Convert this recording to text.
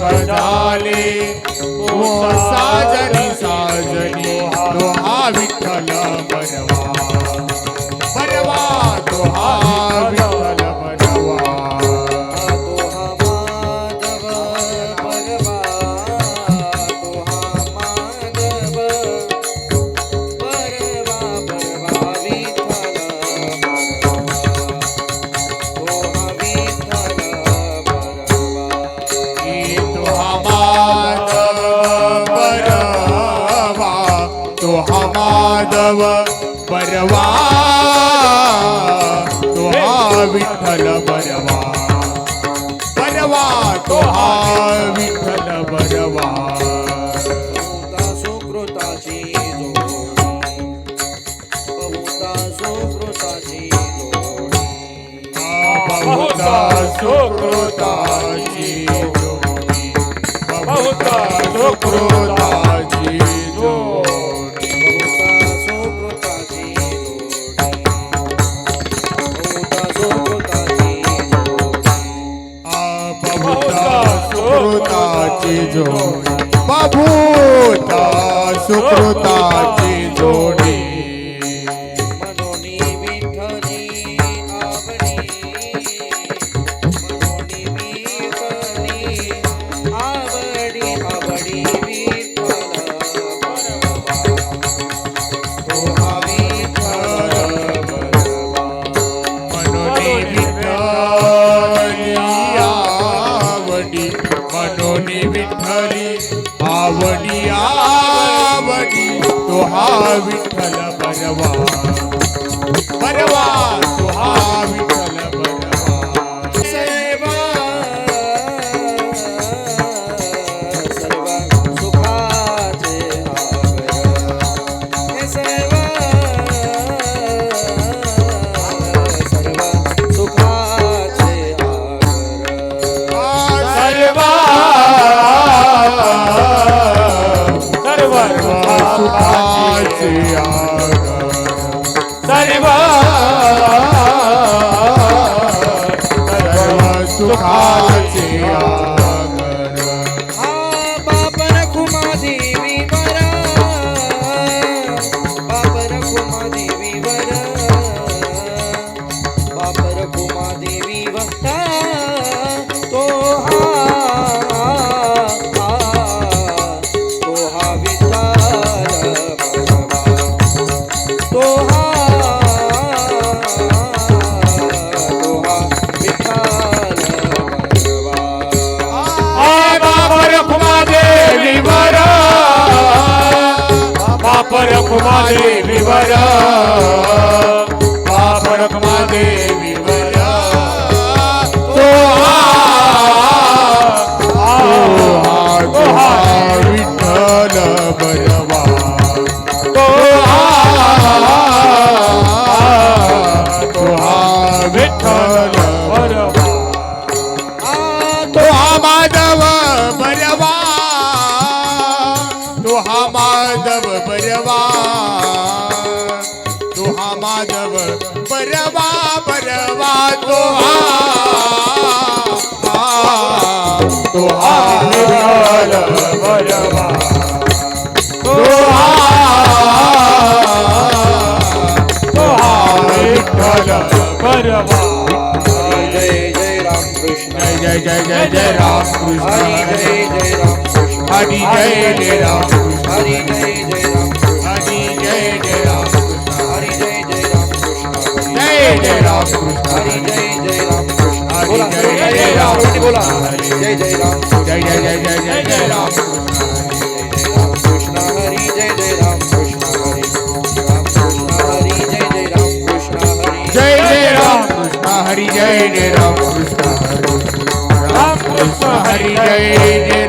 कडाले साजनी साजनी तो हा विठ्ठल बनवा भाव परवा तो हा विठ्ठल बरवा परवा तो हा विठ्ठल बरवा सुकृताची सुकृताची बहुता सुकृता सुकृताची जोडी. बाबूता सुकृताची जोडी. હા વિઠ્ઠલ ભગવાન सर्व सुखाचे बाबा रघुमाधी परकुमारी विवरा हा माधव बरवा तो हा माधव बरवा बरवा तो हा तो हा हा हा विठ्ठल जय जय राम कृष्ण जय जय जय जय जय राम कृष्ण हरि जय जय राम हरि जय जय राम हरि जय जय राम हरि जय जय राम जय जय राम हरि जय जय राम हरि जय जय राम बोला जय जय राम जय जय जय जय जय जय राम कृष्ण हरि जय जय राम कृष्ण हरि कृष्ण हरि जय जय राम कृष्ण हरि जय जय राम कृष्ण हरि जय जय राम कृष्ण हरि राम कृष्ण हरि जय जय